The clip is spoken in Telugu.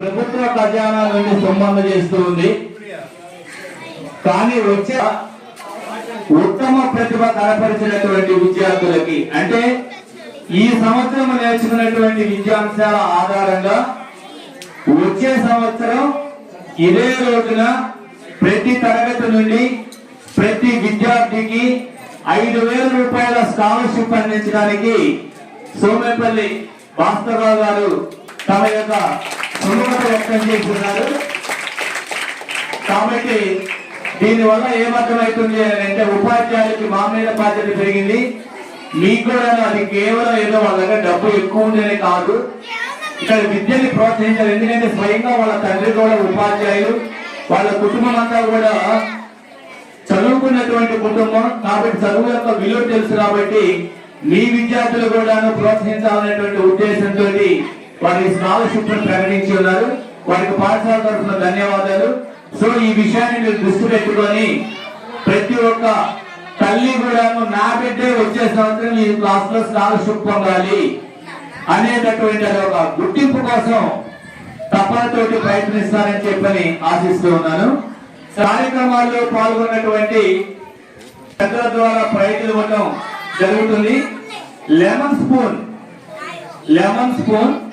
ప్రభుత్వ ఖజానా నుండి సొమ్ము చేస్తూ ఉంది. కానీ వచ్చే ఉత్తమ ప్రతిభ కనపరిచినటువంటి విద్యార్థులకి అంటే ఈ సంవత్సరం నేర్చుకున్నటువంటి విద్యాంశాల ఆధారంగా వచ్చే సంవత్సరం ఇదే రోజున ప్రతి తరగతి నుండి ప్రతి విద్యార్థికి ఐదు వేల రూపాయల స్కాలర్షిప్ అందించడానికి సోమేపల్లి భాస్కర్రావు గారు తమ యొక్క సుముఖత వ్యక్తం చేస్తున్నారు కాబట్టి దీని వల్ల ఏమర్థమవుతుంది అని అంటే ఉపాధ్యాయులకి మామూలు బాధ్యత పెరిగింది. మీకు కూడా అది కేవలం ఏదో వాళ్ళ దగ్గర డబ్బు ఎక్కువ ఉందనే కాదు. ఇక్కడ విద్యని ప్రోత్సహించాలి. ఎందుకంటే స్వయంగా వాళ్ళ తండ్రి కూడా ఉపాధ్యాయులు. వాళ్ళ కుటుంబం అంతా కూడా చదువుకున్నటువంటి కుటుంబం. కాబట్టి చదువు యొక్క విలువ తెలుసు కాబట్టి మీ విద్యార్థులు కూడాను ప్రోత్సహించాలనేటువంటి ఉద్దేశంతో వారి స్కాలర్షిప్ ప్రకటించి ఉన్నారు. వారికి పాఠశాల తరఫున ధన్యవాదాలు. సో ఈ విషయాన్ని మీరు దృష్టి పెట్టుకొని ప్రతి ఒక్క తల్లి కూడా నా బిడ్డే వచ్చే సంవత్సరం ఈ క్లాస్లో స్కాలర్షిప్ పొందాలి అనేటటువంటి అది ఒక గుర్తింపు కోసం తపనతోటి ప్రయత్నిస్తారని చెప్పని ఆశిస్తూ ఉన్నాను. కార్యక్రమాల్లో పాల్గొన్నటువంటి పెద్దల ద్వారా ప్రైజులు ఇవ్వడం జరుగుతుంది. Lemon spoon. Lemon spoon.